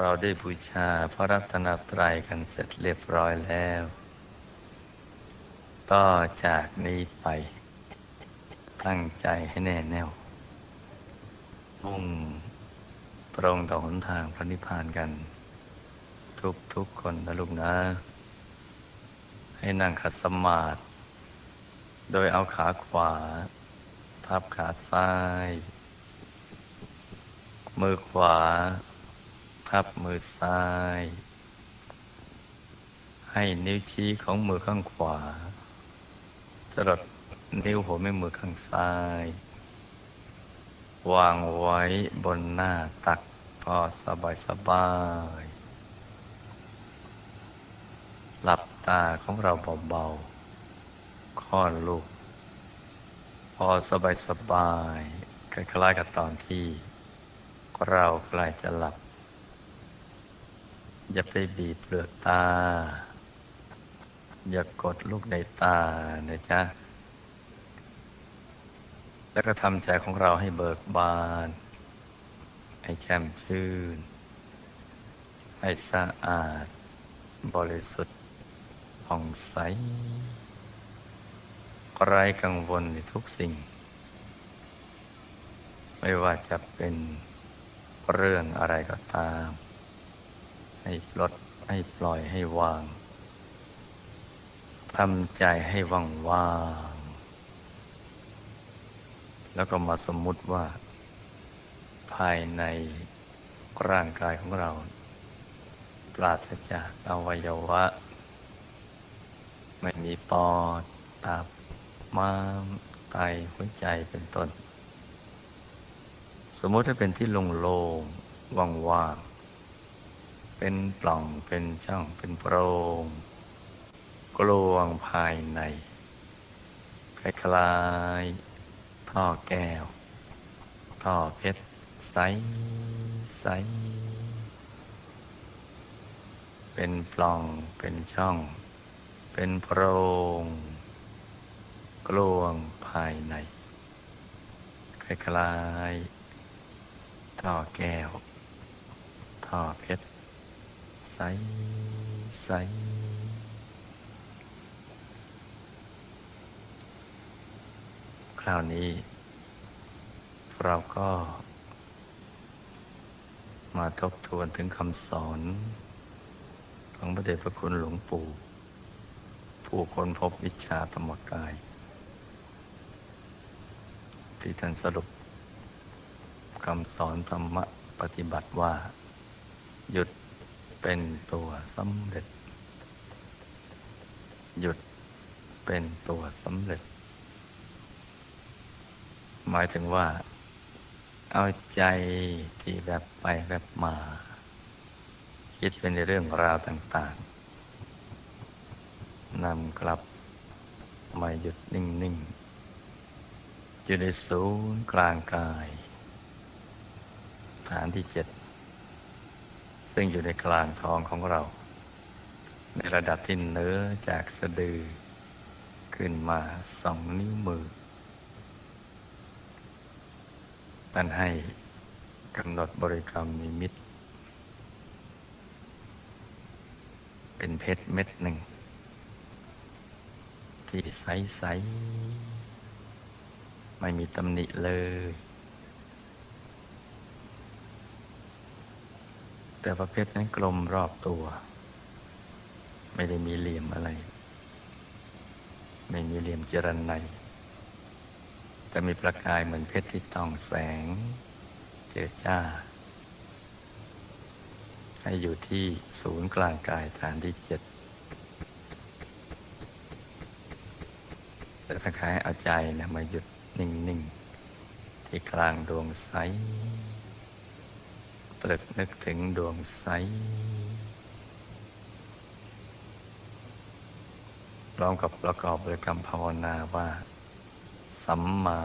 เราได้บูชาพระรัตนตรัยกันเสร็จเรียบร้อยแล้ว ต่อจากนี้ไป ตั้งใจให้แน่แน่วมุ่งตรงต่อหนทางพระนิพพานกัน ทุกทุกคนนะลูกนะ ให้นั่งขัดสมาธิโดยเอาขาขวา ทับขาซ้าย มือขวา ทับมือซ้าย ให้นิ้วชี้ของมือข้างขวาจรดนิ้วหัวแม่มือข้างซ้าย วางไว้บนหน้าตักพอสบายสบาย หลับตาของเราเบาๆค่อนลูก พอสบายสบายคล้ายๆกับตอนที่ เราใกล้จะหลับ อย่าไปบีบเปลือกตา อย่ากดลูกในตานะจ๊ะ แล้วก็ทำใจของเราให้เบิกบาน ให้แช่มชื่น ให้สะอาด บริสุทธิ์ผ่องใสไร้กังวลในทุกสิ่ง ไม่ว่าจะเป็นเรื่องอะไรก็ตาม ให้ปลดให้ปล่อยให้วางทำใจให้ว่างว่างแล้วก็มาสมมุติว่า ภายในร่างกายของเรา ปราศจากอวัยวะ ไม่มีปอดตับม้ามไตหัวใจเป็นต้น สมมติถ้าเป็นที่โล่งๆว่างๆ เป็นปล่องเป็นช่องเป็นโพรงกลวงภายในคล้ายๆท่อแก้ว ท่อเพชรใสใสเป็นปล่องเป็นช่อง เป็นโพรงกลวงภายในคล้ายๆท่อแก้ว ท่อเพชร ใสใสคราวนี้ เราก็ มาทบทวนถึงคำสอน ของพระเดชพระคุณหลวงปู่ ผู้คนพบวิชาธรรมกาย ที่ท่านสรุปคำสอนธรรมะปฏิบัติว่า หยุด เป็นตัวสำเร็จ หยุดเป็นตัวสำเร็จ หมายถึงว่า เอาใจที่แบบไปแบบมา คิดเป็นในเรื่องราวต่างๆนำกลับมาหยุดนิ่งๆอยู่ในศูนย์กลางกาย ฐานที่เจ็ด ซึ่งอยู่ในกลางท้องของเรา ในระดับที่เนื้อจากสะดือ ขึ้นมาสองนิ้วมือท่านให้กำหนดบริกรรมนิมิต เป็นเพชรเม็ดหนึ่ง ที่ใส ๆ ไม่มีตำหนิเลย แต่ประเพชรนั้นกลมรอบตัว ไม่ได้มีเหลี่ยมอะไร ไม่มีเหลี่ยมเจรันในแต่มีประกายเหมือนเพชรที่ต้องแสง เจิดจ้า ให้อยู่ที่ศูนย์กลางกายฐานที่เจ็ดแต่ถ้าใครเอาใจนะมาหยุดนิ่ง ๆ ที่กลางดวงใส ตรึกนึกถึงดวงใสพร้อมกับประกอบบริกรรมภาวนาว่า สัมมา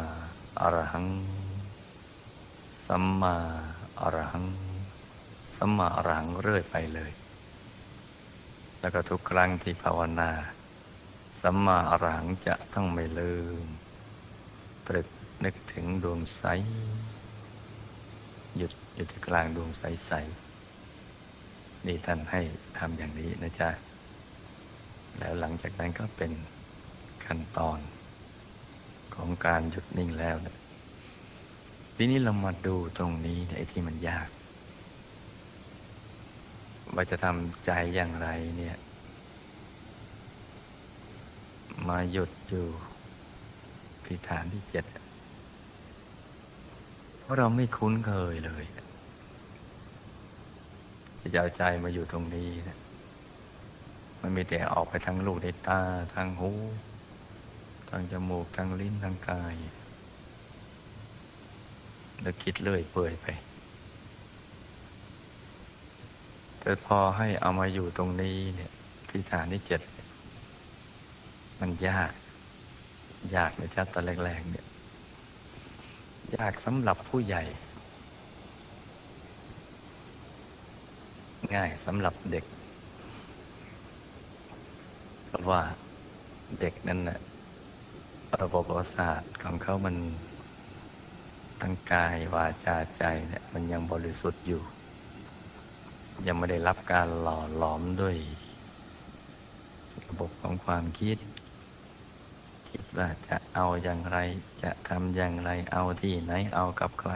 อรหัง สัมมาอรหัง สัมมาอรหังเรื่อยไปเลย แล้วก็ทุกครั้งที่ภาวนา สัมมาอรหังจะต้องไม่ลืม ตรึกนึกถึงดวงใส หยุดอยู่ที่กลางดวงใสๆนี่ท่านให้ทำอย่างนี้นะจ๊ะ แล้วหลังจากนั้นก็เป็นขั้นตอนของการหยุดนิ่งแล้วนะทีนี้เรามาดูตรงนี้เนี่ยไอ้ที่มันยาก ว่าจะทำใจอย่างไรเนี่ย มาหยุดอยู่ที่ฐานที่เจ็ด ราะเราไม่คุ้นเคยเลยจะเอาใจมาอยู่ตรงนี้นะมันมีแต่ออกไปทางลูกในตาทางหูทางจมูกทางลิ้นทางกาย แล้วคิดเลื่อยเปื่อยไป แต่พอให้เอามาอยู่ตรงนี้เนี่ยที่ฐานที่เจ็ดมันยาก ยากนะจ๊ะตอนแรกๆเนี่ย ยากสำหรับผู้ใหญ่ ง่ายสำหรับเด็กเพราะว่าเด็กนั้นนะระบบประสาทของเขามันทั้งกายวาจาใจเนี่ยมันยังบริสุทธิ์อยู่ ยังไม่ได้รับการหล่อหลอมด้วย ระบบของความคิด คิดว่าจะเอาอย่างไร จะทำอย่างไร เอาที่ไหน เอากับใคร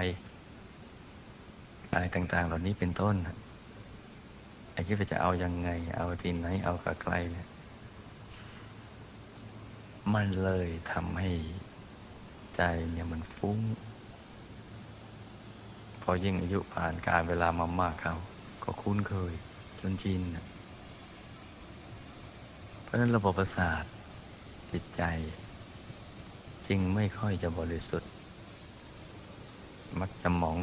อะไรต่าง ๆ เหล่านี้เป็นต้นไอ้คิดว่าจะเอายังไง เอาที่ไหน เอากับใครเนี่ยมันเลยทำให้ใจเนี่ยมันฟุ้ง พอยิ่งอายุผ่านการเวลามามากเขาก็คุ้นเคย จนชินเพราะนั้นระบบประสาทจิตใจ จึงไม่ค่อยจะบริสุทธิ์ มักจะหมอง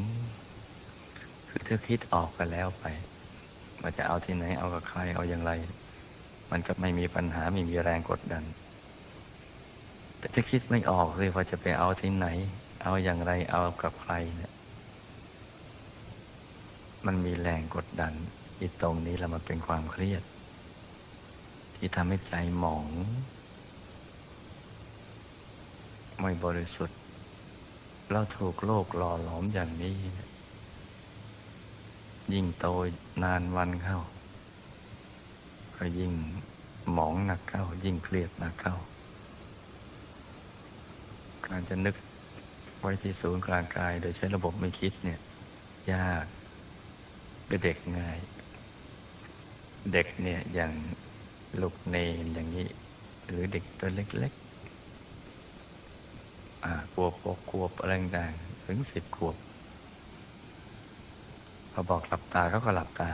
คือถ้าคิดออกไปแล้วไปว่าจะเอาที่ไหนเอากับใครเอาอย่างไร มันก็ไม่มีปัญหาไม่มีแรงกดดัน แต่ถ้าคิดไม่ออกเลยว่าจะไปเอาที่ไหน เอาอย่างไรเอากับใครเนี่ยมันมีแรงกดดันอีตรงนี้แล้วมันเป็นความเครียด ที่ทำให้ใจหมอง ไม่บริสุทธิ์ เราถูกโลกหล่อหลอมอย่างนี้ ยิ่งโตนานวันเข้า ก็ยิ่งหมองหนักเข้า ยิ่งเครียดหนักเข้า การจะนึกไว้ที่ศูนย์กลางกายโดยใช้ระบบไม่คิดเนี่ย ยากเด็กง่าย เด็กเนี่ยอย่างลูกเนนอย่างนี้ หรือเด็กตัวเล็ก ๆ ขวบหกขวบอะไรต่างถึงสิบขวบพอบอกหลับตาเขาก็หลับตา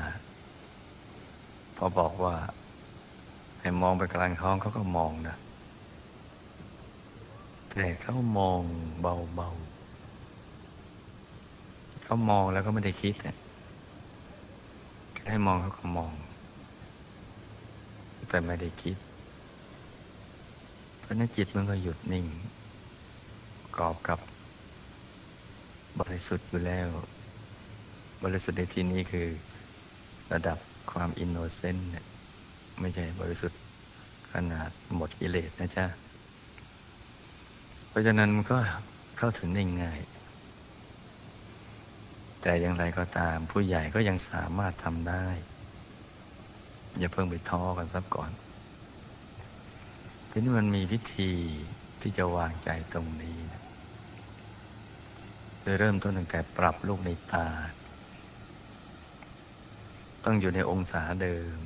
พอบอกว่า ให้มองไปกลางท้องเขาก็มองนะแต่เขามองเบาๆเขามองแล้วก็ไม่ได้คิดให้มองเขาก็มอง แต่ไม่ได้คิด เพราะนั้นจิตมันก็หยุดนิ่ง กอบกับบริสุทธิ์อยู่แล้ว บริสุทธิ์ในที่นี้คือระดับความอินโนเซนต์ไม่ใช่บริสุทธิ์ขนาดหมดกิเลสนะจ๊ะ เพราะฉะนั้นมันก็เข้าถึงได้ง่าย แต่อย่างไรก็ตามผู้ใหญ่ก็ยังสามารถทำได้ อย่าเพิ่งไปท้อกันซับก่อน ทีนี้มันมีวิธีที่จะวางใจตรงนี้ นะเริ่มต้นตั้งแต่ปรับลูกในตา ต้องอยู่ในองศาเดิม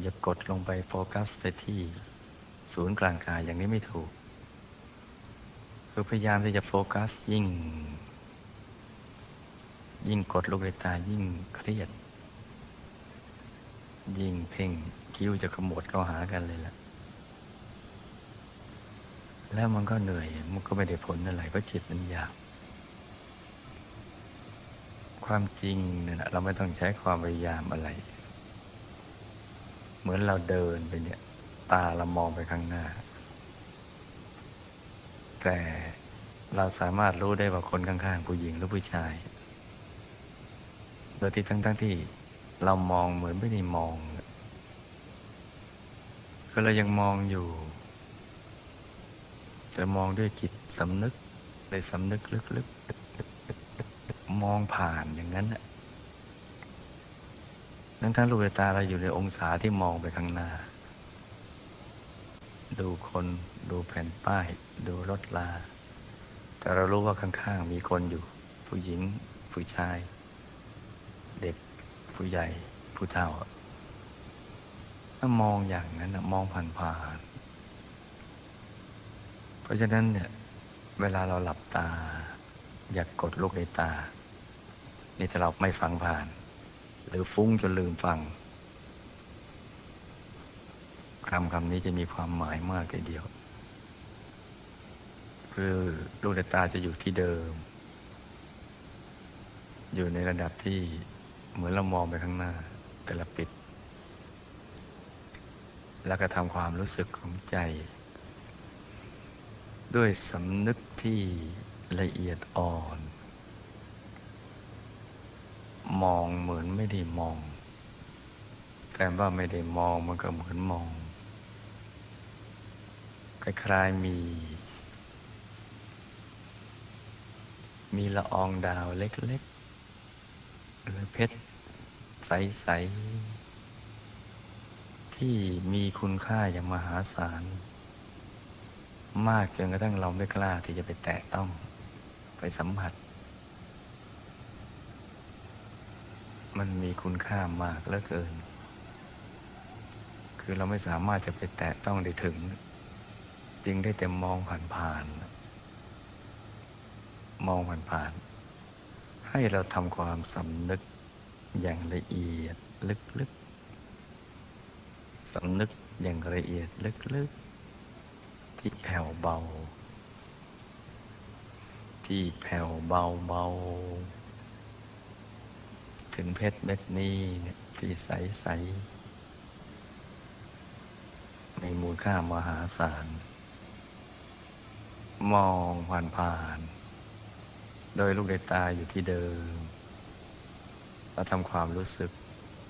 อย่ากดลงไปโฟกัสไปที่ศูนย์กลางกายอย่างนี้ไม่ถูก คือพยายามที่จะโฟกัสยิ่ง ยิ่งกดลูกในตายิ่งเครียด ยิ่งเพ่งคิ้วจะขมวดเข้าหากันเลยล่ะ แล้วมันก็เหนื่อย มันก็ไม่ได้ผลอะไรเพราะจิตมันหยาบความจริงเนี่ยเราไม่ต้องใช้ความพยายามอะไร เหมือนเราเดินไปเนี่ย ตาเรามองไปข้างหน้า แต่เราสามารถรู้ได้ว่าคนข้างๆ ผู้หญิงหรือผู้ชาย โดยที่ทั้งๆที่เรามองเหมือนไม่ได้มองก็เรายังมองอยู่ จะมองด้วยจิตสำนึกเลยสำนึกลึกๆมองผ่านอย่างนั้นน่ะทั้งทั้งลูกตาเราอยู่ในองศาที่มองไปข้างหน้า ดูคนดูแผ่นป้าย ดูรถลา แต่เรารู้ว่าข้างๆมีคนอยู่ ผู้หญิง ผู้ชาย เด็กผู้ใหญ่ ผู้เฒ่าถ้ามองอย่างนั้นมองผ่านๆ เพราะฉะนั้นเนี่ยเวลาเราหลับตา อยากกดลูกในตา นี่ถ้าเราไม่ฟังผ่าน หรือฟุ้งจนลืมฟังคำคำนี้จะมีความหมายมากทีเดียว คือลูกในตาจะอยู่ที่เดิม อยู่ในระดับที่เหมือนเรามองไปข้างหน้า แต่ละปิด แล้วก็ทำความรู้สึกของใจ ด้วยสำนึกที่ละเอียดอ่อน มองเหมือนไม่ได้มอง แต่ว่าไม่ได้มองมันก็เหมือนมอง คล้ายๆมี มีละอองดาวเล็กๆ หรือเพชรใส ๆ ที่มีคุณค่าอย่างมหาศาล มากจนกระทั่งเราไม่กล้าที่จะไปแตะต้องไปสัมผัส มันมีคุณค่ามากเหลือเกิน คือเราไม่สามารถจะไปแตะต้องได้ถึง จึงได้แต่มองผ่านๆมองผ่านๆให้เราทำความสำนึกอย่างละเอียดลึกๆสำนึกอย่างละเอียดลึกๆ ที่แผ่วเบา ที่แผ่วเบาเบา ถึงเพชรเม็ดนี้เนี่ยที่ใสใสมีมูลค่ามหาศาล มองผ่านผ่านๆโดยลูกในตาอยู่ที่เดิมเราทำความรู้สึก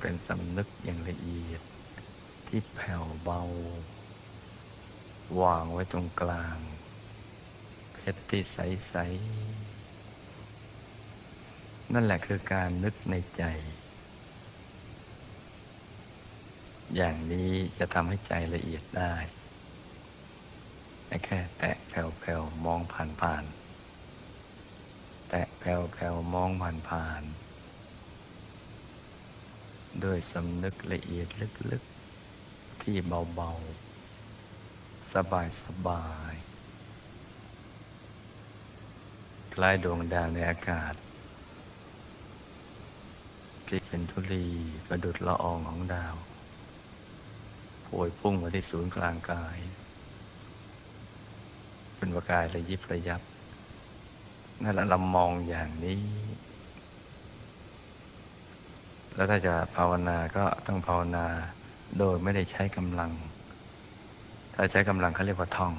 เป็นสำนึกอย่างละเอียดที่แผ่วเบา วางไว้ตรงกลาง เพชรที่ใส ๆ นั่นแหละคือการนึกในใจ อย่างนี้จะทำให้ใจละเอียดได้แต่แค่แตะแผ่วๆมองผ่านๆแตะแผ่วๆมองผ่านๆด้วยสำนึกละเอียดลึกๆ ที่เบา ๆ สบายๆคล้ายดวงดาวในอากาศ ที่เป็นธุลีประดุดละอองของดาวโผยพุ่งมาที่ศูนย์กลางกาย เป็นประกายระยิบระยับนั่นแหละเรามองอย่างนี้ แล้วถ้าจะภาวนาก็ต้องภาวนาโดยไม่ได้ใช้กำลัง ถ้าใช้กำลังเขาเรียกว่าท่อง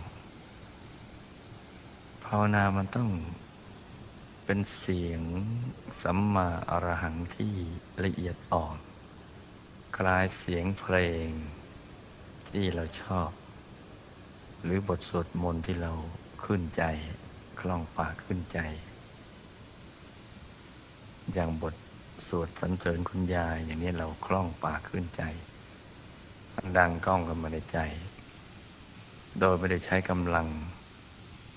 ภาวนามันต้องเป็นเสียงสัมมาอรหังที่ละเอียดอ่อน คล้ายเสียงเพลงที่เราชอบ หรือบทสวดมนต์ที่เราขึ้นใจคล่องปากขึ้นใจ อย่างบทสวดสรรเสริญคุณยายอย่างนี้เราคล่องปากขึ้นใจ ดังก้องกันมาในใจ โดยไม่ได้ใช้กำลัง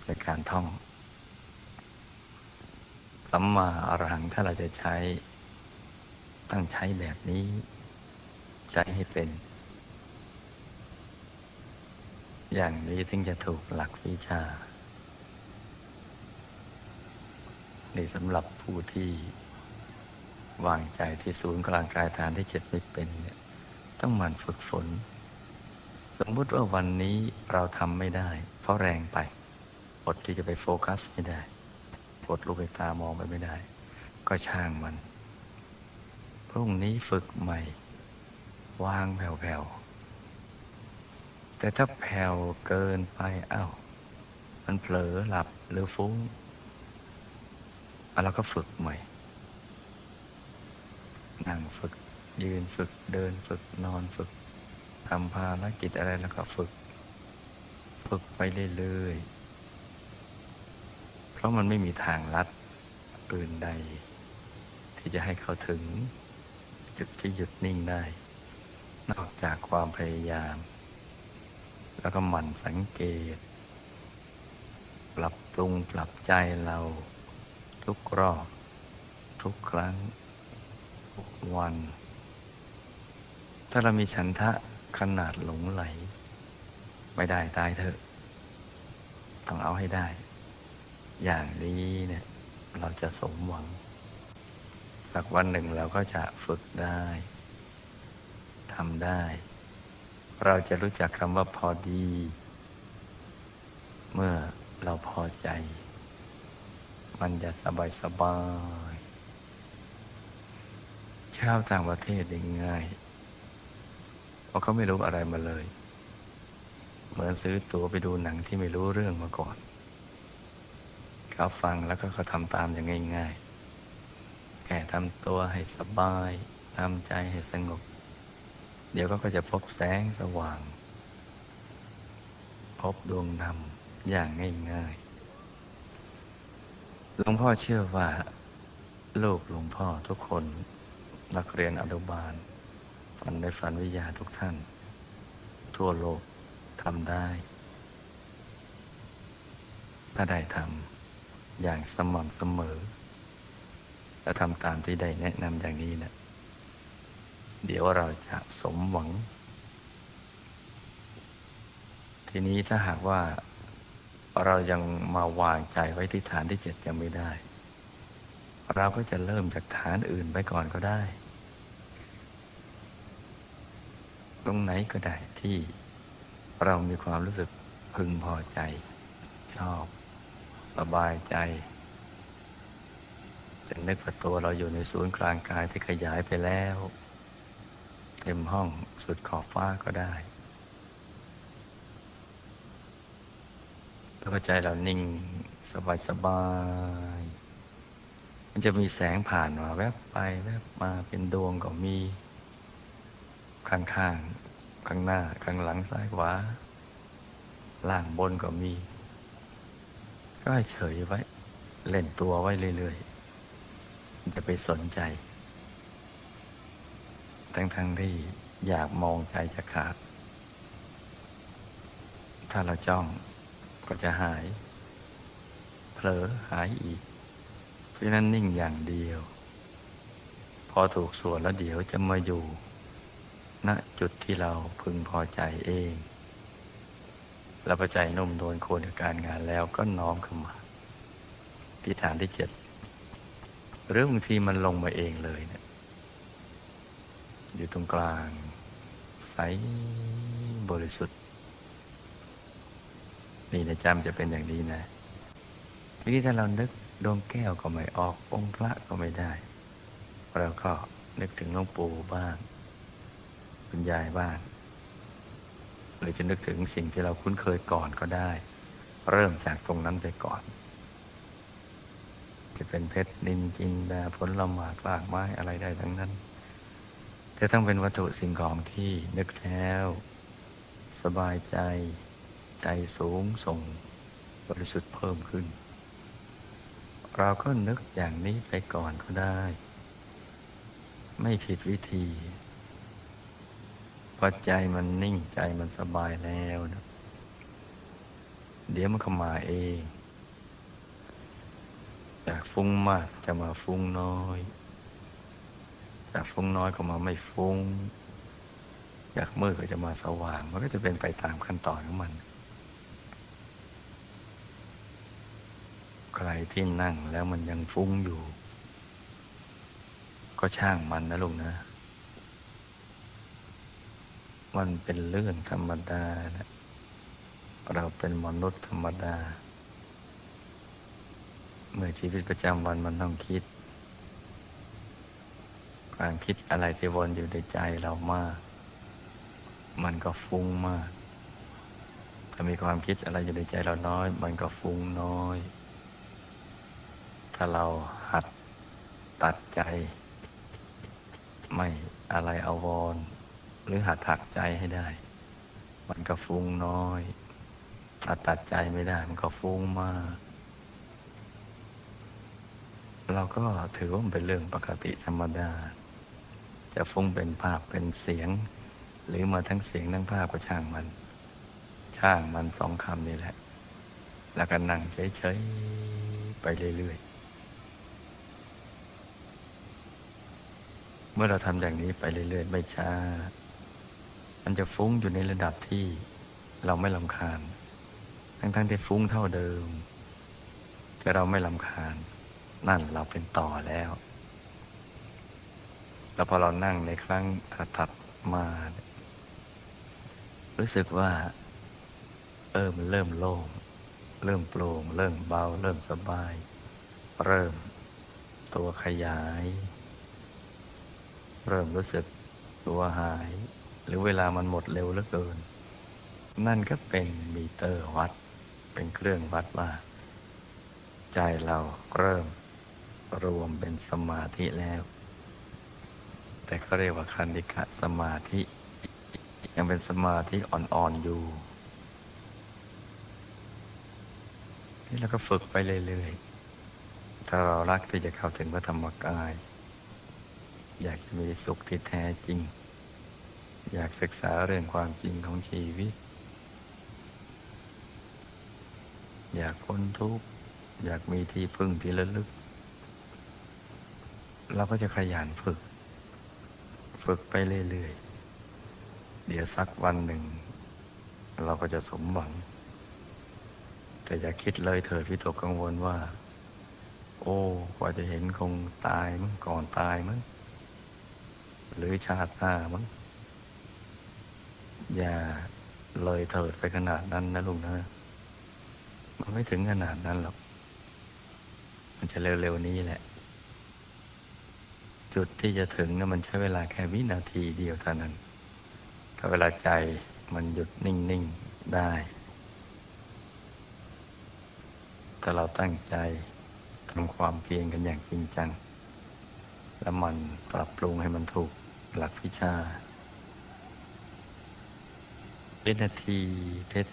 ในการท่อง สัมมาอรหังถ้าเราจะใช้ ต้องใช้แบบนี้ ใช้ให้เป็น อย่างนี้ถึงจะถูกหลักวิชาในสำหรับผู้ที่วางใจที่ศูนย์กลางกายฐานที่เจ็ดไม่เป็นเนี่ยต้องหมั่นฝึกฝน สมมุติว่าวันนี้เราทำไม่ได้ เพราะแรงไปอดที่จะไปโฟกัสไม่ได้กดลูกตามองไปไม่ได้ ก็ช่างมัน พรุ่งนี้ฝึกใหม่ วางแผ่วๆ แต่ถ้าแผ่วเกินไปอ้าวมันเผลอหลับหรือฟุ้งเราก็ฝึกใหม่ นั่งฝึกยืนฝึกเดินฝึกนอนฝึก ทำภารกิจอะไรแล้วก็ฝึก ฝึกไปเรื่อยๆ เพราะมันไม่มีทางลัดอื่นใด ที่จะให้เขาถึง จุดที่หยุดนิ่งได้ นอกจากความพยายาม แล้วก็หมั่นสังเกต ปรับปรุงปรับใจเรา ทุกรอบ ทุกครั้ง ทุกวัน ถ้าเรามีฉันทะ ขนาดหลงไหล ไม่ได้ตายเถอะ ต้องเอาให้ได้ อย่างนี้เนี่ย เราจะสมหวัง สักวันหนึ่งเราก็จะฝึกได้ทำได้ เราจะรู้จักคำว่าพอดี เมื่อเราพอใจ มันจะสบายสบายชาวต่างประเทศงง่าย ราะเขาไม่รู้อะไรมาเลย เหมือนซื้อตั๋วไปดูหนังที่ไม่รู้เรื่องมาก่อน เขาฟังแล้วก็เขาทำตามอย่างง่าย ๆ แค่ทำตัวให้สบายทำใจให้สงบ เดี๋ยวก็จะพบแสงสว่าง พบดวงธรรมอย่างง่ายๆ หลวงพ่อเชื่อว่า ลูกหลวงพ่อทุกคนนักเรียนอนุบาล ฝันในฝันวิยาทุกท่าน ทั่วโลกทำได้ ถ้าได้ทำอย่างสม่ำเสมอ และทำตามที่ได้แนะนำอย่างนี้นะเดี๋ยวเราจะสมหวัง ทีนี้ถ้าหากว่าเรายังมาวางใจไว้ที่ฐานที่เจ็ดยังไม่ได้ เราก็จะเริ่มจากฐานอื่นไปก่อนก็ได้ ตรงไหนก็ได้ที่เรามีความรู้สึกพึงพอใจ ชอบ สบายใจจะนึกว่าตัวเราอยู่ในศูนย์กลางกายที่ขยายไปแล้ว เต็มห้องสุดขอบฟ้าก็ได้แล้วใจเรานิ่งสบายสบาย มันจะมีแสงผ่านมาแวบไปแวบมาเป็นดวงก็มี ข้างข้างข้างหน้า ข้างหลังซ้ายขวาล่างบนก็มี ก็เฉยไว้ เล่นตัวไว้เรื่อยๆจะไปสนใจ ทั้งๆที่อยากมองใจจะขาด ถ้าเราจ้องก็จะหาย เผลอหายอีก เพราะฉะนั้นนิ่งอย่างเดียว พอถูกส่วนแล้วเดี๋ยวจะมาอยู่ ณจุดที่เราพึงพอใจเองเราประใจนุ่มโดนโคนกับการงานแล้วก็น้อมเข้ามา ที่ฐานที่เจ็ดหรือบางทีมันลงมาเองเลยเนะี่ยอยู่ตรงกลาง ใสบริสุทธิ์ นี่นะจำจะเป็นอย่างนี้นะ ทีนี้ถ้าเรานึกดวงแก้วก็ไม่ออก องค์พระก็ไม่ได้ เราก็นึกถึงหลวงปู่บ้าง คุณยายบ้างหรือจะนึกถึงสิ่งที่เราคุ้นเคยก่อนก็ได้ เริ่มจากตรงนั้นไปก่อน จะเป็นเพชรนินจินดาผลละหมากลากไม้อะไรได้ทั้งนั้นจะต้องเป็นวัตถุสิ่งของที่นึกแล้ว สบายใจ ใจสูงส่ง บริสุทธิ์เพิ่มขึ้น เราก็นึกอย่างนี้ไปก่อนก็ได้ ไม่ผิดวิธี พอใจมันนิ่งใจมันสบายแล้วนะเดี๋ยวมันเข้ามาเองจากฟุ้งมากจะมาฟุ้งน้อย จากฟุ้งน้อยก็มาไม่ฟุ้ง จากมืดก็จะมาสว่าง มันก็จะเป็นไปตามขั้นตอนของมัน ใครที่นั่งแล้วมันยังฟุ้งอยู่ ก็ช่างมันนะลุงนะ มันเป็นเรื่องธรรมดานะเราเป็นมนุษย์ธรรมดา เมื่อชีวิตประจำวันมันต้องคิด ความคิดอะไรที่วนอยู่ในใจเรามาก มันก็ฟุ้งมาก ถ้ามีความคิดอะไรอยู่ในใจเราน้อย มันก็ฟุ้งน้อย ถ้าเราหัดตัดใจ ไม่อะไรอาวรณ์ หรือหัดถักใจให้ได้ มันก็ฟุ้งน้อยถ้าตัดใจไม่ได้ มันก็ฟุ้งมาก เราก็ถือว่ามันเป็นเรื่องปกติธรรมดา จะฟุ้งเป็นภาพเป็นเสียง หรือมาทั้งเสียงทั้งภาพก็ช่างมัน ช่างมันสองคำนี่แหละ แล้วก็นั่งเฉยๆไปเรื่อยๆเมื่อเราทำอย่างนี้ไปเรื่อย ๆ ไม่ช้า มันจะฟุ้งอยู่ในระดับที่เราไม่ลำคาญ ทั้งๆที่ฟุ้งเท่าเดิม แต่เราไม่ลำคาญ นั่นเราเป็นต่อแล้ว แล้วพอเรานั่งในครั้งถัดมา รู้สึกว่า เออมันเริ่มโล่ง เริ่มโปร่ง เริ่มเบา เริ่มสบาย เริ่มตัวขยาย เริ่มรู้สึกตัวหาย หรือเวลามันหมดเร็วเหลือเกิน นั่นก็เป็นมีเตอร์วัด เป็นเครื่องวัดว่า ใจเราเริ่มรวมเป็นสมาธิแล้ว แต่ก็เรียกว่าคันดิกะสมาธิ ยังเป็นสมาธิอ่อนๆอยู่นี่เราก็ฝึกไปเรื่อยๆ ถ้าเรารักที่จะเข้าถึงพระธรรมกาย อยากจะมีสุขที่แท้จริง อยากศึกษาเรื่องความจริงของชีวิต อยากพ้นทุกข์ อยากมีที่พึ่งที่ระลึก เราก็จะขยันฝึก ฝึกไปเรื่อยๆ เดี๋ยวสักวันหนึ่ง เราก็จะสมหวัง แต่อย่าคิดเลยเถิดพิตกกังวลว่า โอ้กว่าจะเห็นคงตายมั้งก่อนตายมั้งหรือชาติหน้ามั้ง อย่าเลยเถิดไปขนาดนั้นนะลุงนะ มันไม่ถึงขนาดนั้นหรอก มันจะเร็วๆนี้แหละ จุดที่จะถึงนะมันใช้เวลาแค่วินาทีเดียวเท่านั้น ถ้าเวลาใจมันหยุดนิ่ง ๆ ได้ ถ้าเราตั้งใจทำความเพียรกันอย่างจริงจัง แล้วมันปรับปรุงให้มันถูกหลักวิชา วินาทีเพชร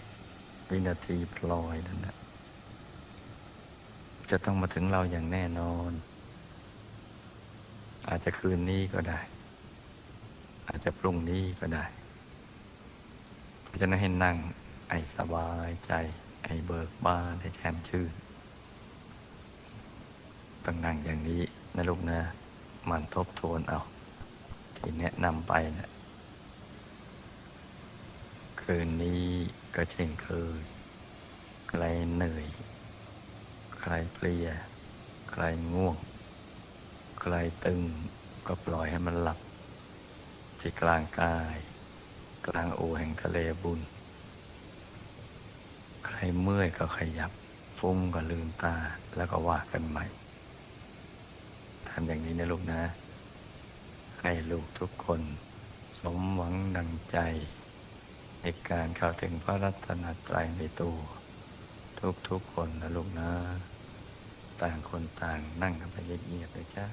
วินาทีพลอยนั่นนะจะต้องมาถึงเราอย่างแน่นอน อาจจะคืนนี้ก็ได้ อาจจะพรุ่งนี้ก็ได้เพราะฉะนั้นให้นั่งไอ้สบายใจ ไอ้เบิกบานให้แช่มชื่นต้องนั่งอย่างนี้นะลูกนะ มันทบทวนเอา ที่แนะนำไปนะ คืนนี้ก็เช่นเคย ใครเหนื่อย ใครเพลีย ใครง่วง ใครตึงก็ปล่อยให้มันหลับที่กลางกาย กลางโอแห่งทะเลบุญ ใครเมื่อยก็ขยับ ฟุ้งก็ลืมตาแล้วก็ว่ากันใหม่ทำอย่างนี้นะลูกนะ ให้ลูกทุกคน สมหวังดังใจ ในการเข้าถึงพระรัตนตรัยในตัวทุกๆคนนะลูกนะ ต่างคนต่างนั่งกันไปเงียบๆเลยจ้า